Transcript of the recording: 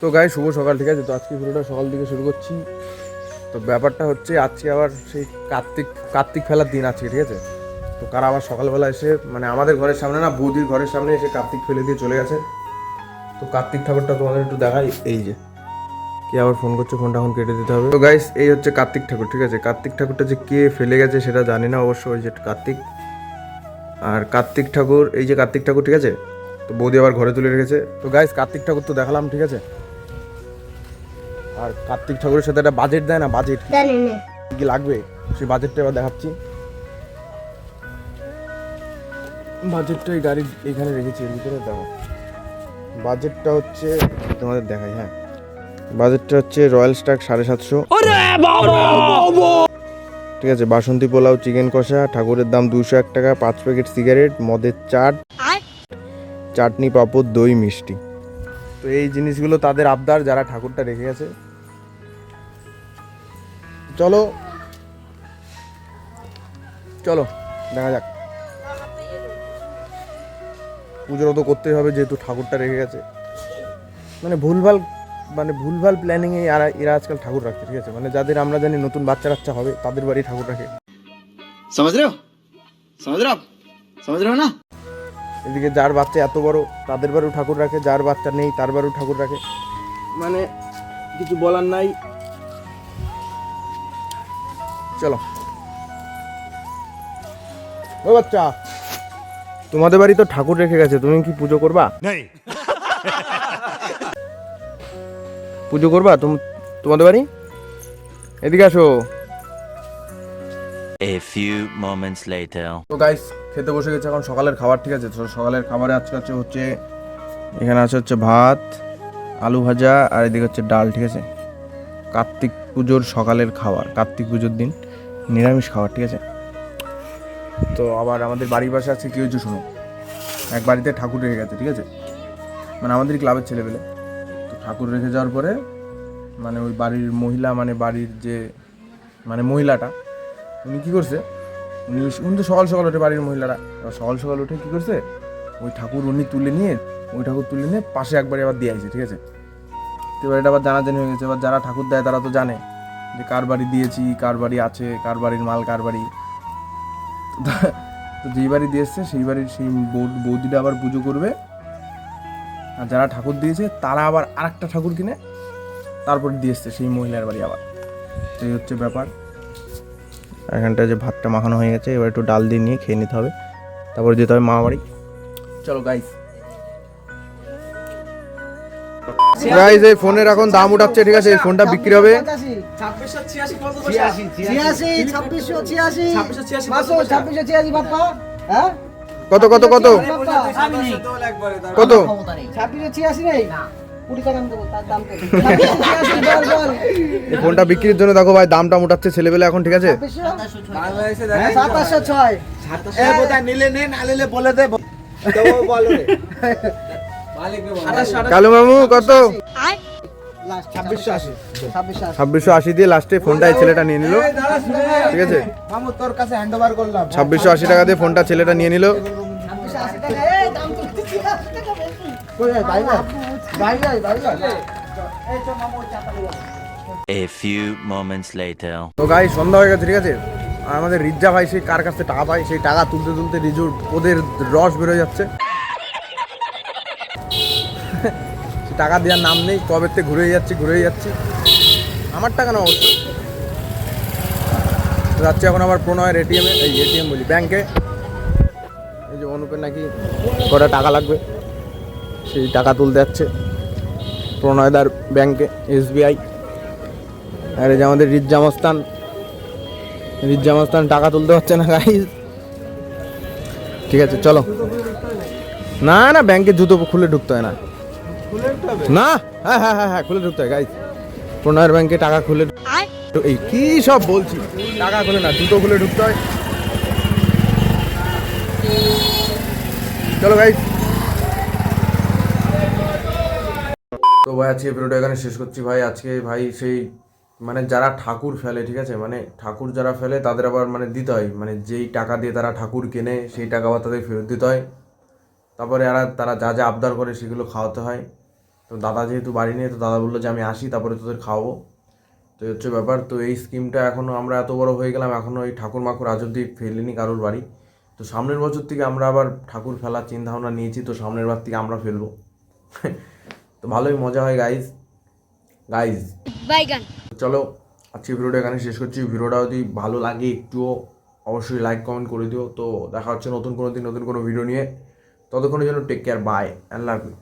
তো গাই শুভ সকাল, ঠিক আছে? তো আজকে ভিডিওটা সকাল থেকে শুরু করছি। তো ব্যাপারটা হচ্ছে, আজকে আবার সেই কার্তিক কার্তিক ফেলার দিন আজকে, ঠিক আছে? তো কারা আবার সকালবেলা এসে মানে আমাদের ঘরের সামনে না, বৌদির ঘরের সামনে এসে কার্তিক ফেলে দিয়ে চলে গেছে। তো কার্তিক ঠাকুরটা তোমাদের একটু দেখাই। এই যে, কে আবার ফোন করছে ফোনটা এখন কেটে দিতে হবে। তো গাইস এই হচ্ছে কার্তিক ঠাকুর, ঠিক আছে? কার্তিক ঠাকুরটা যে কে ফেলে গেছে সেটা জানি না, অবশ্য ওই যে কার্তিক। আর কার্তিক ঠাকুর, এই যে কার্তিক ঠাকুর, ঠিক আছে? তো বৌদি আবার ঘরে তুলে রেখেছে। তো গাইস কার্তিক ঠাকুর তো দেখালাম, ঠিক আছে? আর কার্তিক ঠাকুরের সাথে একটা বাজেট দেয় না বাজেট কি লাগবে? সেই বাজেটটা এবার দেখাচ্ছি। বাজেটটা এই গাড়ির এইখানে রেখেছি এর ভিতরে দেখো। বাজেটটা হচ্ছে তোমাদের দেখাই হ্যাঁ। বাজেটটা হচ্ছে রয়্যাল স্টাক সাড়ে সাতশো। ঠিক আছে বাসন্তী পোলাও চিকেন কষা ঠাকুরের দাম দুশো এক টাকা পাঁচ প্যাকেট সিগারেট মদের চাট চাটনি পাঁপড় দই মিষ্টি। তো এই জিনিসগুলো তাদের আবদার যারা ঠাকুরটা রেখে গেছে চলো। চলো দেখা যাক। পুজোটা তো করতেই হবে যেহেতু ঠাকুরটা রেখে গেছে। মানে ভুলভাল মানে ভুলভাল প্ল্যানিংয়ে এরা এরা আজকাল ঠাকুর রাখছে ঠিক আছে? মানে যাদের আমরা জানি নতুন বাচ্চা কাচ্চা হবে তাদের বাড়ি ঠাকুর রাখে। সমাজ রেও সমাজ সমাজ না? এদিকে যার বাচ্চা এত বড় তাদের বাড়িও ঠাকুর রাখে যার বাচ্চা নেই তার বাড়িও ঠাকুর রাখে। মানে কিছু বলার নাই। চলো। ও বাচ্চা তোমাদের বাড়ি তো ঠাকুর রেখে গেছে তুমি কি পুজো করবা? পুজো করবা তুম- তোমাদের বাড়ি? এদিকে আসো। A few moments later. তো গাইস খেতে বসে গেছে এখন সকালের খাবার ঠিক আছে? তো সকালের খাবারে আজকে হচ্ছে হচ্ছে এখানে আছে হচ্ছে ভাত আলু ভাজা আর এদিকে হচ্ছে ডাল ঠিক আছে? কার্তিক পুজোর সকালের খাবার কার্তিক পুজোর দিন। নিরামিষ খাবার, ঠিক আছে? তো আবার আমাদের বাড়ির পাশে আছে কেউ শোনো, এক বাড়িতে ঠাকুর রেখে গেছে, ঠিক আছে? মানে আমাদের ক্লাবের ছেলেবেলে তো ঠাকুর রেখে যাওয়ার পরে মানে ওই বাড়ির মহিলা মানে বাড়ির যে মানে মহিলাটা, উনি কী করছে? উনি উনি তো সকাল সকাল ওঠে বাড়ির মহিলারা। সকাল সকাল উঠে কী করছে? ওই ঠাকুর উনি তুলে নিয়ে, ওই ঠাকুর তুলে নিয়ে পাশে একবারে আবার দিয়ে আসছে, ঠিক আছে? তো এবার এটা আবার জানাজানি হয়ে গেছে। এবার যারা ঠাকুর দেয় তারা তো জানে। যে কার বাড়ি দিয়েছি, কার বাড়ি আছে, কার বাড়ির মাল, কার বাড়ি। তো- যেই বাড়ি দিয়ে এসছে, সেই বাড়ির সেই বৌদিটা আবার পুজো করবে। আর যারা ঠাকুর দিয়েছে, তারা আবার আরেকটা ঠাকুর কিনে তারপর দিয়ে সেই মহিলার বাড়ি আবার। এই হচ্ছে ব্যাপার। এখানটা যে ভাতটা মাখানো হয়ে গেছে, এবার একটু ডাল দিয়ে নিয়ে খেয়ে নিতে হবে। তারপর যেতে হবে মামা বাড়ি। চলো গাইস গাইস এই ফোনের এখন দাম উঠাচ্ছে, ঠিক আছে? এই ফোনটা বিক্রি হবে। ছিয়াশি ছাব্বিশশো ছিয়াশি। পাঁচশো ছাব্বিশশো ছিয়াশি বাপ্পা। হ্যাঁ? কত কত কত? কত? ছাব্বিশশো ছিয়াশি নেই? ফোনটা বিক্রির জন্য দেখো ভাই দামটা উঠাচ্ছে ছেলেবেলে এখন ঠিক আছে? হ্যাঁ, সাতাশশো ছয়। কালু মামু কত? ছাব্বিশশো আশি। দিয়ে লাস্টে ফোনটা ছেলেটা নিয়ে নিল। ঠিক আছে? ছাব্বিশশো আশি টাকা দিয়ে ফোনটা ছেলেটা নিয়ে নিল। A few moments later. তো গাই সন্ধ্যা হয়ে গেছে ঠিক আছে? আর আমাদের রিজ্জা ভাই সেই কার কাছে টাকা পায় সেই টাকা তুলতে তুলতে রিজুর ওদের রস বেরোয় যাচ্ছে। টাকা দেওয়ার নাম নেই, কবে থেকে ঘুরে যাচ্ছি ঘুরে যাচ্ছি। আমার টাকা না অবশ্য তো যাচ্ছি এখন আবার প্রণয়ের এটিএমে এই এটিএম বলি, ব্যাংকে। এই যে অনুপের নাকি কটা টাকা লাগবে, সেই টাকা তুলতে যাচ্ছে। প্রণয়দার ব্যাংকে এসবিআই আর এই যে আমাদের রিজ্জামস্তান রিজ্জামস্তান টাকা তুলতে পারছে না গাইজ ঠিক আছে, চলো। না না, ব্যাংকে জুতো খুলে ঢুকতে হয় না। না হ্যাঁ হ্যাঁ হ্যাঁ হ্যাঁ খুলে ঢুকতে হয় গাইজ প্রণয়ের ব্যাংকে টাকা খুলে এই কি সব বলছি? টাকা খুলে না জুতো খুলে ঢুকতে হয়। চলো গাইজ তো ভাই আজকে ভিডিওটা এখানে শেষ করছি ভাই। আজকে ভাই সেই মানে যারা ঠাকুর ফেলে ঠিক আছে? মানে ঠাকুর যারা ফেলে তাদের আবার মানে দিতে হয়। মানে যেই টাকা দিয়ে তারা ঠাকুর কেনে সেই টাকা আবার তাদের ফেরত দিতে হয়। তারপরে আর তারা যা যা আবদার করে সেগুলো খাওয়াতে হয়। তো দাদা যেহেতু বাড়ি নেই তো দাদা বলল যে আমি আসি তারপরে তোদের খাওয়াবো। তো এই হচ্ছে ব্যাপার তো এই স্কিমটা এখনও আমরা এত বড় হয়ে গেলাম এখনও এই ঠাকুর মাকুর আজ অব্দি ফেলিনি কারোর বাড়ি। তো সামনের বছর থেকে আমরা আবার ঠাকুর ফেলার চিন্তা ভাবনা নিয়েছি তো সামনের বার থেকে আমরা ফেলব। তো ভালোই মজা হয় গাইজ গাইজ বাইগান চলো আজকে ভিডিওটা এখানে শেষ করছি। ভিডিওটা যদি ভালো লাগে একটুও অবশ্যই লাইক কমেন্ট করে দিও। তো দেখা হচ্ছে নতুন কোনো দিন নতুন কোনো ভিডিও নিয়ে। ততক্ষণের জন্য take care bye and love you